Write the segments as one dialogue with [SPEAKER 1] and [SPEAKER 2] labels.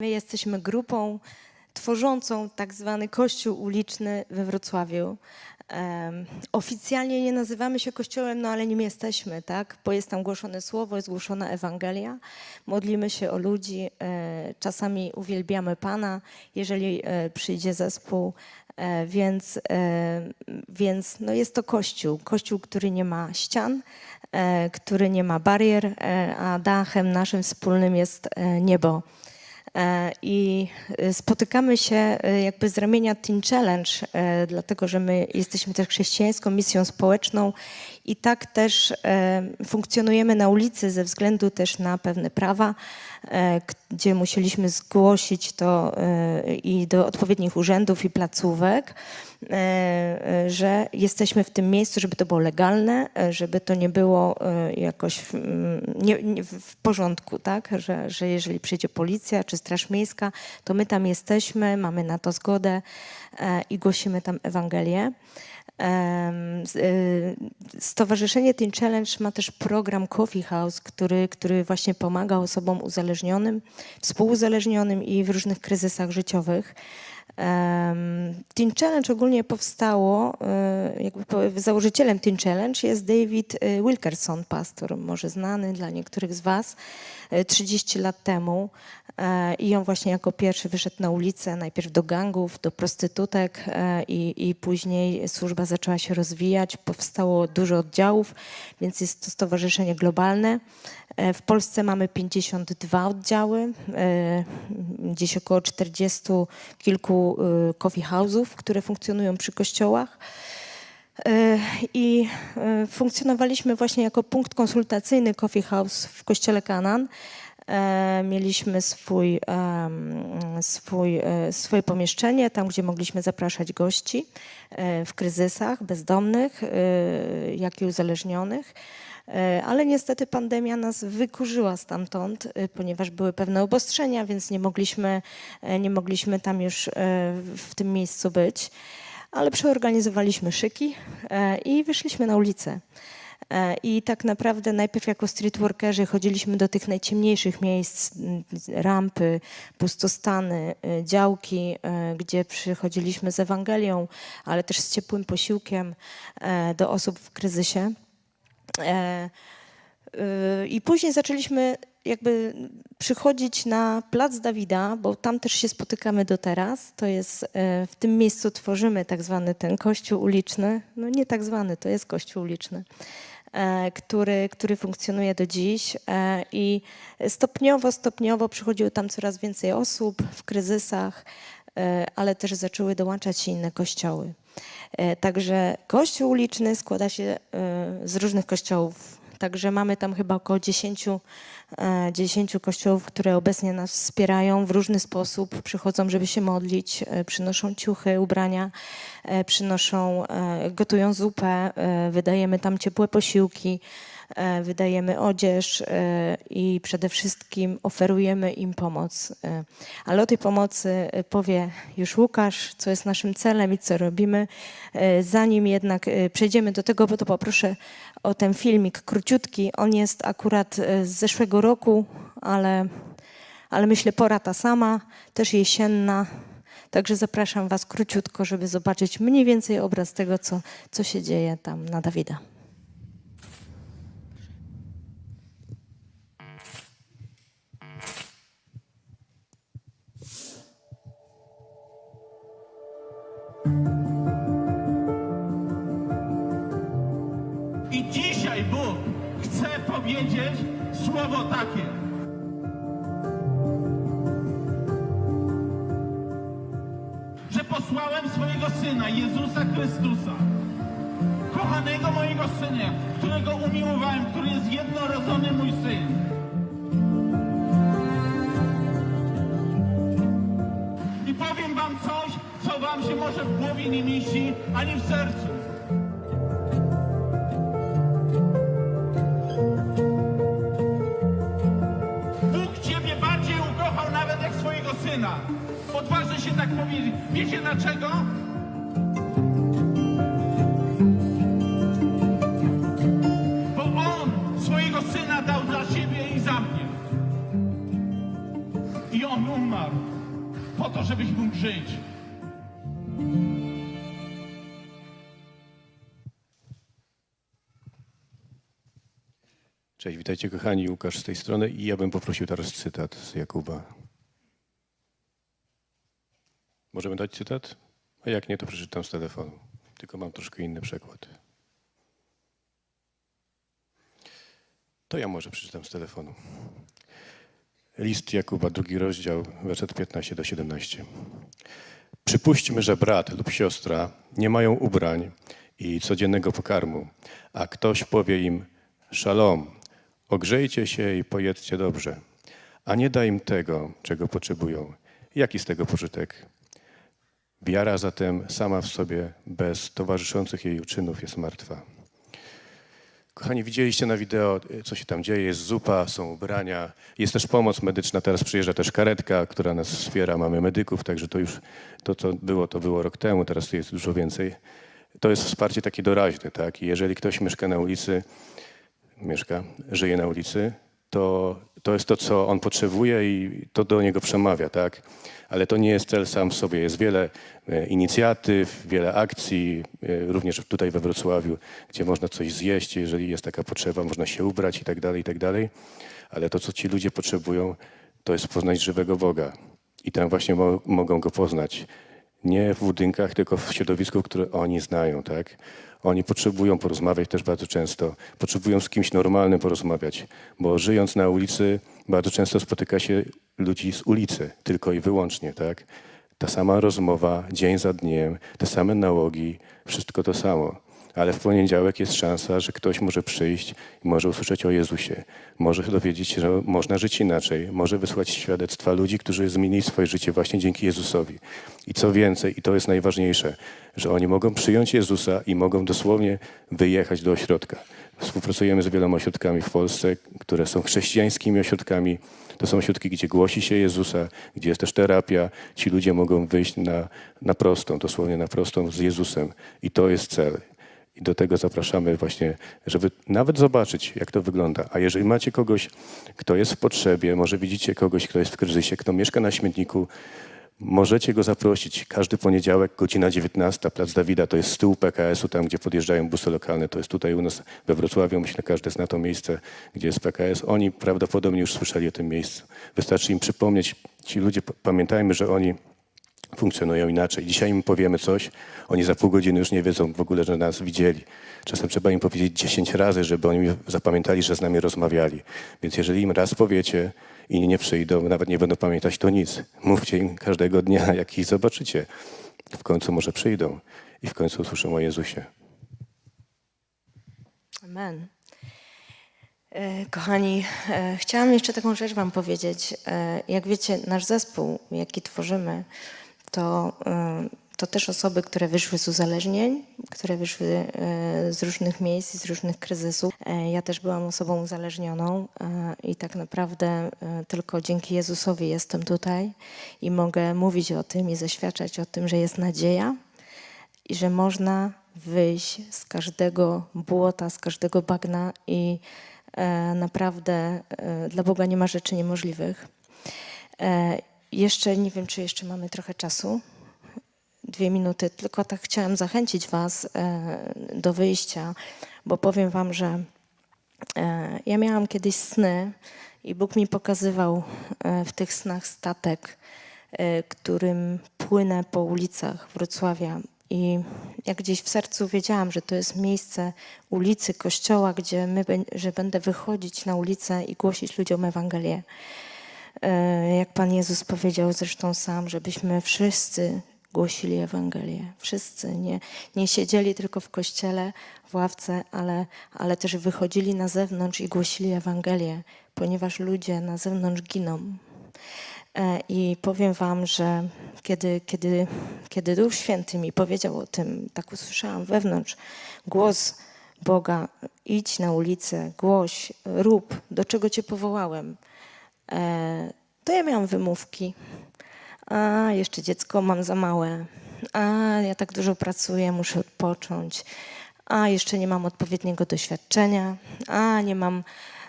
[SPEAKER 1] My jesteśmy grupą tworzącą tak zwany kościół uliczny we Wrocławiu. Oficjalnie nie nazywamy się kościołem, no ale nim jesteśmy, tak? Bo jest tam głoszone słowo, jest głoszona Ewangelia. Modlimy się o ludzi, e, czasami uwielbiamy Pana, jeżeli e, przyjdzie zespół. E, więc więc no jest to kościół. Kościół, który nie ma ścian, który nie ma barier, a dachem naszym wspólnym jest niebo. E, I e, spotykamy się e, jakby z ramienia Teen Challenge, dlatego że my jesteśmy też chrześcijańską misją społeczną i tak też e, funkcjonujemy na ulicy ze względu też na pewne prawa, e, gdzie musieliśmy zgłosić to e, i do odpowiednich urzędów i placówek, że jesteśmy w tym miejscu, żeby to było legalne, żeby to nie było jakoś w, mm, nie, nie, w porządku, tak? Że, że jeżeli przyjdzie policja czy Straż Miejska, to my tam jesteśmy, mamy na to zgodę i głosimy tam Ewangelię. Y, Stowarzyszenie Teen Challenge ma też program Coffee House, który, który właśnie pomaga osobom uzależnionym, współuzależnionym i w różnych kryzysach życiowych. Teen Challenge ogólnie powstało, y, jakby założycielem Teen Challenge jest David y, Wilkerson, pastor, może znany dla niektórych z Was, y, 30 lat temu. E, I on właśnie jako pierwszy wyszedł na ulicę, najpierw do gangów, do prostytutek e, i, i później służba zaczęła się rozwijać, powstało dużo oddziałów, więc jest to stowarzyszenie globalne. E, W Polsce mamy 52 oddziały, e, gdzieś około 40 kilku e, coffee house'ów, które funkcjonują przy kościołach. I funkcjonowaliśmy właśnie jako punkt konsultacyjny Coffee House w kościele Kanan. E, Mieliśmy swój, swój, e, swoje pomieszczenie, tam gdzie mogliśmy zapraszać gości e, w kryzysach, bezdomnych, jak i uzależnionych. Ale niestety pandemia nas wykurzyła stamtąd, ponieważ były pewne obostrzenia, więc nie mogliśmy, nie mogliśmy tam już w tym miejscu być ale przeorganizowaliśmy szyki i wyszliśmy na ulicę. E, I tak naprawdę najpierw jako streetworkerzy chodziliśmy do tych najciemniejszych miejsc, m, rampy, pustostany, e, działki, e, gdzie przychodziliśmy z Ewangelią, ale też z ciepłym posiłkiem e, do osób w kryzysie. E, y, I później zaczęliśmy jakby przychodzić na Plac Dawida, bo tam też się spotykamy do teraz. To jest, w tym miejscu tworzymy tak zwany ten kościół uliczny. No nie tak zwany, to jest kościół uliczny. E, Który, który funkcjonuje do dziś e, i stopniowo, stopniowo przychodziło tam coraz więcej osób w kryzysach, e, ale też zaczęły dołączać się inne kościoły. Także kościół uliczny składa się z różnych kościołów. Także mamy tam chyba około 10, e, 10 kościołów, które obecnie nas wspierają w różny sposób. Przychodzą, żeby się modlić, e, przynoszą ciuchy, ubrania, e, przynoszą, e, gotują zupę, e, wydajemy tam ciepłe posiłki, e, wydajemy odzież e, i przede wszystkim oferujemy im pomoc. E, Ale o tej pomocy e, powie już Łukasz, co jest naszym celem i co robimy. E, Zanim jednak e, przejdziemy do tego, bo to poproszę o ten filmik króciutki. On jest akurat e, z zeszłego roku, ale, ale myślę pora ta sama, też jesienna. Także zapraszam Was króciutko, żeby zobaczyć mniej więcej obraz tego, co, co się dzieje tam na Dawida.
[SPEAKER 2] Posłałem swojego Syna, Jezusa Chrystusa, kochanego mojego Syna, którego umiłowałem, który jest jednorodzony mój Syn. I powiem wam coś, co wam się może w głowie nie mieści, ani w sercu. Bóg ciebie bardziej ukochał nawet jak swojego syna. Odważę się tak powiedzieć. Wiecie dlaczego? Bo On swojego syna dał dla siebie i za mnie. I On umarł po to, żebyś mógł żyć.
[SPEAKER 3] Cześć, witajcie kochani, Łukasz z tej strony i ja bym poprosił teraz cytat z Jakuba. Możemy dać cytat? A jak nie, to przeczytam z telefonu. Tylko mam troszkę inny przekład. To ja może przeczytam z telefonu. List Jakuba, drugi rozdział, werset 15 do 17. Przypuśćmy, że brat lub siostra nie mają ubrań i codziennego pokarmu, a ktoś powie im szalom, ogrzejcie się i pojedzcie dobrze, a nie da im tego, czego potrzebują. Jaki z tego pożytek? Wiara zatem sama w sobie, bez towarzyszących jej czynów, jest martwa. Kochani, widzieliście na wideo, co się tam dzieje. Jest zupa, są ubrania, jest też pomoc medyczna. Teraz przyjeżdża też karetka, która nas wspiera. Mamy medyków, także to już to, co było, to było rok temu, teraz tu jest dużo więcej. To jest wsparcie takie doraźne, tak? I jeżeli ktoś mieszka na ulicy, mieszka, żyje na ulicy, to, to jest to, co on potrzebuje i to do niego przemawia, tak? Ale to nie jest cel sam w sobie. Jest wiele e, inicjatyw, wiele akcji, e, również tutaj we Wrocławiu, gdzie można coś zjeść, jeżeli jest taka potrzeba, można się ubrać i tak dalej, i tak dalej. Ale to, co ci ludzie potrzebują, to jest poznać żywego Boga. I tam właśnie mo- mogą go poznać. Nie w budynkach, tylko w środowisku, które oni znają, tak? Oni potrzebują porozmawiać też bardzo często. Potrzebują z kimś normalnym porozmawiać, bo żyjąc na ulicy bardzo często spotyka się ludzi z ulicy, tylko i wyłącznie, tak? Ta sama rozmowa, dzień za dniem, te same nałogi, wszystko to samo. Ale w poniedziałek jest szansa, że ktoś może przyjść i może usłyszeć o Jezusie. Może dowiedzieć się, że można żyć inaczej. Może wysłać świadectwa ludzi, którzy zmienili swoje życie właśnie dzięki Jezusowi. I co więcej, i to jest najważniejsze, że oni mogą przyjąć Jezusa i mogą dosłownie wyjechać do ośrodka. Współpracujemy z wieloma ośrodkami w Polsce, które są chrześcijańskimi ośrodkami. To są ośrodki, gdzie głosi się Jezusa, gdzie jest też terapia. Ci ludzie mogą wyjść na, na prostą, dosłownie na prostą z Jezusem. I to jest cel. I do tego zapraszamy właśnie, żeby nawet zobaczyć, jak to wygląda. A jeżeli macie kogoś, kto jest w potrzebie, może widzicie kogoś, kto jest w kryzysie, kto mieszka na śmietniku, możecie go zaprosić. Każdy poniedziałek, godzina 19, Plac Dawida, to jest z tyłu PKS-u, tam gdzie podjeżdżają busy lokalne. To jest tutaj u nas we Wrocławiu. Myślę, każdy zna to miejsce, gdzie jest PKS. Oni prawdopodobnie już słyszeli o tym miejscu. Wystarczy im przypomnieć. Ci ludzie, pamiętajmy, że oni funkcjonują inaczej. Dzisiaj im powiemy coś, oni za pół godziny już nie wiedzą w ogóle, że nas widzieli. Czasem trzeba im powiedzieć 10 razy, żeby oni zapamiętali, że z nami rozmawiali. Więc jeżeli im raz powiecie i nie przyjdą, nawet nie będą pamiętać, to nic. Mówcie im każdego dnia, jak ich zobaczycie. W końcu może przyjdą i w końcu usłyszą o Jezusie.
[SPEAKER 1] Amen. E, Kochani, e, chciałam jeszcze taką rzecz Wam powiedzieć. E, Jak wiecie, nasz zespół, jaki tworzymy, to, e, to też osoby, które wyszły z uzależnień, które wyszły e, z różnych miejsc z różnych kryzysów. E, Ja też byłam osobą uzależnioną e, i tak naprawdę e, tylko dzięki Jezusowi jestem tutaj i mogę mówić o tym i zaświadczać o tym, że jest nadzieja i że można wyjść z każdego błota, z każdego bagna i naprawdę dla Boga nie ma rzeczy niemożliwych. Jeszcze nie wiem, czy jeszcze mamy trochę czasu. Dwie minuty, tylko tak chciałam zachęcić Was e, do wyjścia, bo powiem Wam, że e, ja miałam kiedyś sny i Bóg mi pokazywał e, w tych snach statek, którym płynę po ulicach Wrocławia. I jak gdzieś w sercu wiedziałam, że to jest miejsce ulicy, kościoła, gdzie my, że będę wychodzić na ulicę i głosić ludziom Ewangelię. E, Jak Pan Jezus powiedział zresztą sam, żebyśmy wszyscy głosili Ewangelię. Wszyscy, nie, nie siedzieli tylko w kościele, w ławce, ale, ale też wychodzili na zewnątrz i głosili Ewangelię, ponieważ ludzie na zewnątrz giną. E, I powiem Wam, że kiedy, kiedy, kiedy Duch Święty mi powiedział o tym, tak usłyszałam wewnątrz głos Boga: idź na ulicę, głoś, rób, do czego Cię powołałem. E, To ja miałam wymówki. A, jeszcze dziecko mam za małe. A, ja tak dużo pracuję, muszę odpocząć. A, jeszcze nie mam odpowiedniego doświadczenia. A, nie mam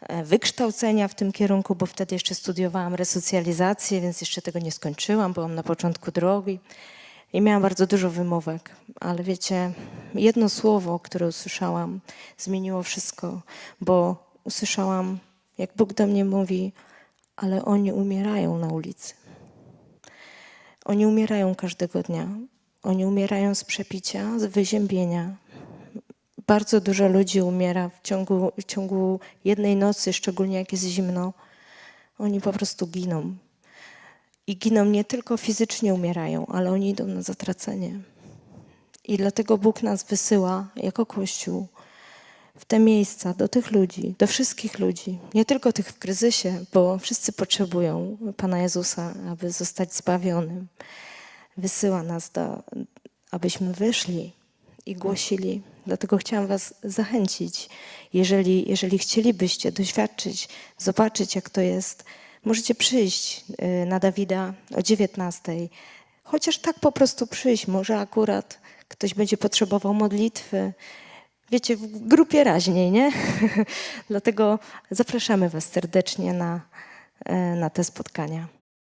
[SPEAKER 1] e, wykształcenia w tym kierunku, bo wtedy jeszcze studiowałam resocjalizację, więc jeszcze tego nie skończyłam, byłam na początku drogi i miałam bardzo dużo wymówek. Ale wiecie, jedno słowo, które usłyszałam, zmieniło wszystko, bo usłyszałam, jak Bóg do mnie mówi, ale oni umierają na ulicy. Oni umierają każdego dnia. Oni umierają z przepicia, z wyziębienia. Bardzo dużo ludzi umiera w ciągu, w ciągu jednej nocy, szczególnie jak jest zimno. Oni po prostu giną. I giną nie tylko fizycznie umierają, ale oni idą na zatracenie. I dlatego Bóg nas wysyła jako Kościół w te miejsca, do tych ludzi, do wszystkich ludzi, nie tylko tych w kryzysie, bo wszyscy potrzebują Pana Jezusa, aby zostać zbawionym. Wysyła nas, do, abyśmy wyszli i głosili. Dlatego chciałam Was zachęcić, jeżeli, jeżeli chcielibyście doświadczyć, zobaczyć, jak to jest, możecie przyjść y, na Dawida o 19. Chociaż tak po prostu przyjść, może akurat ktoś będzie potrzebował modlitwy. Wiecie, w grupie raźniej, nie? Dlatego zapraszamy Was serdecznie na, e, na te spotkania.